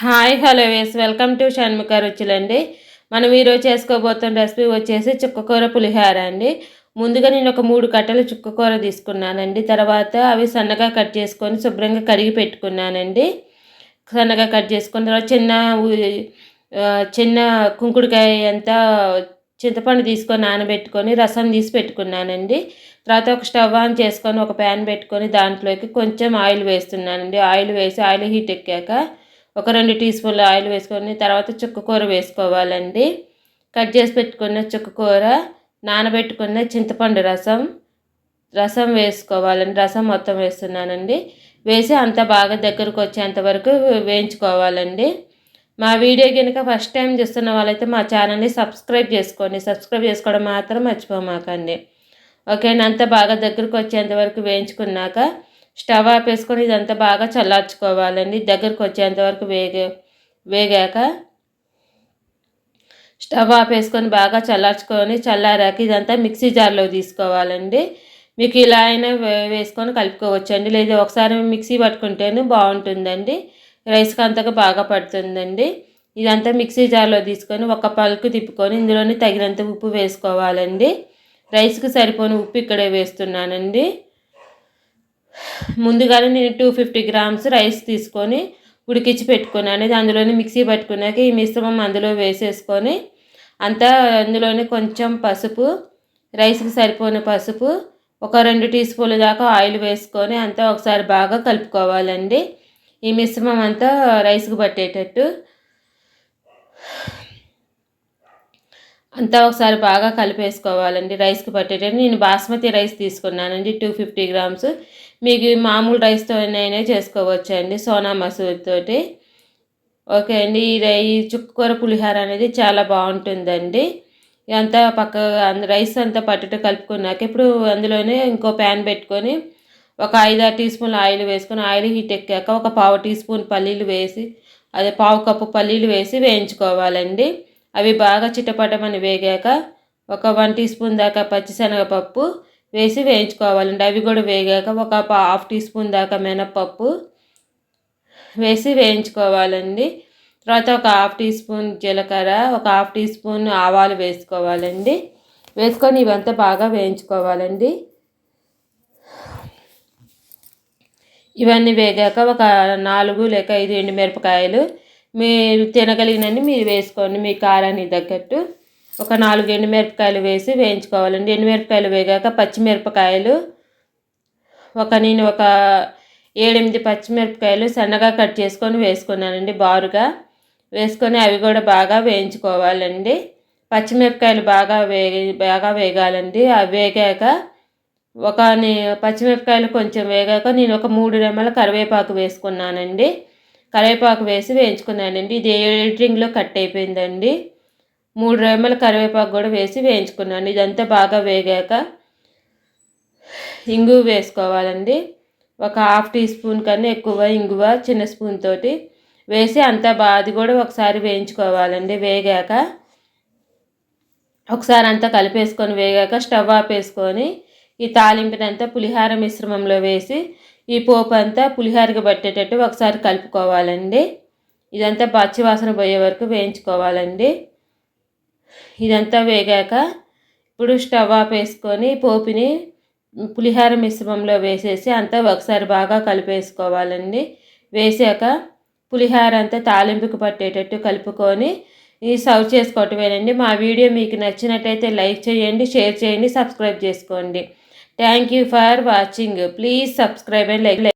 Hi hello వేస్ welcome to Shanmukha రుచులండి. మనం ఈరోజు చేసుకోబోతున్న రెసిపీ వచ్చేసి చుక్కకూర పులిహార అండి. ముందుగా నేను ఒక మూడు కట్టలు చుక్కకూర తీసుకున్నానండి. తర్వాత అవి సన్నగా కట్ చేసుకొని శుభ్రంగా కడిగి పెట్టుకున్నానండి. సన్నగా కట్ చేసుకున్న తర్వాత చిన్న చిన్న కుంకుడుకాయ అంతా చింతపండు తీసుకొని నానబెట్టుకొని రసం తీసి పెట్టుకున్నానండి. తర్వాత ఒక స్టవ్ ఆన్ చేసుకొని ఒక ప్యాన్ పెట్టుకొని దాంట్లోకి కొంచెం ఆయిల్ వేస్తున్నానండి. ఆయిల్ వేసి ఆయిల్ హీట్ ఎక్కాక ఒక రెండు టీ స్పూన్లు ఆయిల్ వేసుకొని తర్వాత చుక్కకూర వేసుకోవాలండి. కట్ చేసి పెట్టుకున్న చుక్కకూర నానబెట్టుకున్న చింతపండు రసం రసం వేసుకోవాలండి. రసం మొత్తం వేస్తున్నానండి. వేసి అంత బాగా దగ్గరకు వచ్చేంత వరకు వేయించుకోవాలండి. మా వీడియో కనుక ఫస్ట్ టైం చూస్తున్న వాళ్ళైతే మా ఛానల్ని సబ్స్క్రైబ్ చేసుకోండి. సబ్స్క్రైబ్ చేసుకోవడం మాత్రం మర్చిపోమాకండి. ఓకే అంత బాగా దగ్గరకు వచ్చేంత వరకు వేయించుకున్నాక స్టవ్ ఆపేసుకొని ఇదంతా బాగా చల్లార్చుకోవాలండి. దగ్గరకు వచ్చేంత వరకు వేగే వేగాక స్టవ్ ఆపేసుకొని బాగా చల్లార్చుకొని చల్లారాక ఇదంతా మిక్సీ జార్లో తీసుకోవాలండి. మీకు ఇలా అయినా వేసుకొని కలుపుకోవచ్చండి. లేదా ఒకసారి మిక్సీ పట్టుకుంటేనే బాగుంటుందండి. రైస్కి అంతగా బాగా పడుతుందండి. ఇదంతా మిక్సీ జార్లో తీసుకొని ఒక పలుకు తిప్పుకొని ఇందులోనే తగినంత ఉప్పు వేసుకోవాలండి. రైస్కి సరిపోని ఉప్పు ఇక్కడే వేస్తున్నానండి. ముందుగానే నేను టూ ఫిఫ్టీ గ్రామ్స్ రైస్ తీసుకొని ఉడికించి పెట్టుకున్నాను. అనేది అందులోనే మిక్సీ పట్టుకున్నాక ఈ మిశ్రమం అందులో వేసేసుకొని అంతా అందులోనే కొంచెం పసుపు రైస్కి సరిపోయిన పసుపు ఒక రెండు టీ స్పూన్ల దాకా ఆయిల్ వేసుకొని అంతా ఒకసారి బాగా కలుపుకోవాలండి. ఈ మిశ్రమం అంతా రైస్కి పట్టేటట్టు. అంతా ఒకసారి బాగా కలిపేసుకోవాలండి. రైస్కి పట్టేటట్టు నేను బాస్మతి రైస్ తీసుకున్నానండి. టూ ఫిఫ్టీ గ్రామ్స్ మీకు మామూలు రైస్తోనైనా చేసుకోవచ్చు అండి సోనా మసూర్ తోటి. ఓకే అండి. ఈ రై చుక్కకూర పులిహార అనేది చాలా బాగుంటుందండి. అంతా పక్క రైస్ అంతా పట్టుట కలుపుకున్నాక ఇప్పుడు అందులోనే ఇంకో ప్యాన్ పెట్టుకొని ఒక ఐదారు టీ స్పూన్లు ఆయిల్ వేసుకొని ఆయిల్ హీట్ ఎక్కాక ఒక పావు టీ స్పూన్ పల్లీలు వేసి అదే పావు కప్పు పల్లీలు వేసి వేయించుకోవాలండి. అవి బాగా చిటపటమని వేగాక ఒక వన్ టీ స్పూన్ దాకా పచ్చిశనగపప్పు వేసి వేయించుకోవాలండి అవి కూడా వేగాక ఒక హాఫ్ టీ స్పూన్ దాకా మినప్పప్పు వేసి వేయించుకోవాలండి. తర్వాత ఒక హాఫ్ టీ స్పూన్ జీలకర్ర ఒక హాఫ్ టీ స్పూన్ ఆవాలు వేసుకోవాలండి. వేసుకొని ఇవంతా బాగా వేయించుకోవాలండి. ఇవన్నీ వేగాక ఒక నాలుగు లేక ఐదు ఎండుమిరపకాయలు మీరు తినగలిగినన్ని మీరు వేసుకోండి. మీ కారానికి తగ్గట్టు ఒక నాలుగు ఎండుమిరపకాయలు వేసి వేయించుకోవాలండి. ఎండుమిరపకాయలు వేగాక పచ్చిమిరపకాయలు ఒక నేను ఒక ఏడెనిమిది పచ్చిమిరపకాయలు సన్నగా కట్ చేసుకొని వేసుకున్నానండి బారుగా. వేసుకొని అవి కూడా బాగా వేయించుకోవాలండి. పచ్చిమిరపకాయలు బాగా వేగి బాగా వేగాలండి. అవి వేగాక ఒక పచ్చిమిరపకాయలు కొంచెం వేగాక నేను ఒక మూడు రెమ్మల కరివేపాకు వేసుకున్నానండి. కరివేపాకు వేసి వేయించుకున్నానండి. ఇది ఎడిటింగ్లో కట్ అయిపోయిందండి. మూడు రెమ్మల కరివేపాకు కూడా వేసి వేయించుకున్నాను. ఇదంతా బాగా వేగాక ఇంగువ వేసుకోవాలండి. ఒక హాఫ్ టీ స్పూన్ కన్నా ఎక్కువ ఇంగువ చిన్న స్పూన్ తోటి వేసి అంతా బాది కూడా ఒకసారి వేయించుకోవాలండి. వేగాక ఒకసారి అంతా కలిపేసుకొని వేగాక స్టవ్ ఆపేసుకొని ఈ తాలింపునంతా పులిహార మిశ్రమంలో వేసి ఈ పోపు అంతా పులిహారకి పట్టేటట్టు ఒకసారి కలుపుకోవాలండి. ఇదంతా పచ్చివాసన పోయే వరకు వేయించుకోవాలండి. ఇదంతా వేగాక ఇప్పుడు స్టవ్ ఆఫ్ వేసుకొని పోపుని పులిహార మిశ్రమంలో వేసేసి అంతా ఒకసారి బాగా కలిపేసుకోవాలండి. వేసాక పులిహార అంతా తాలింపుకు పట్టేటట్టు కలుపుకొని ఈ సర్వ్ చేసుకోవటమేనండి. మా వీడియో మీకు నచ్చినట్టయితే లైక్ చేయండి షేర్ చేయండి సబ్స్క్రైబ్ చేసుకోండి. Thank you for watching. Please subscribe and like.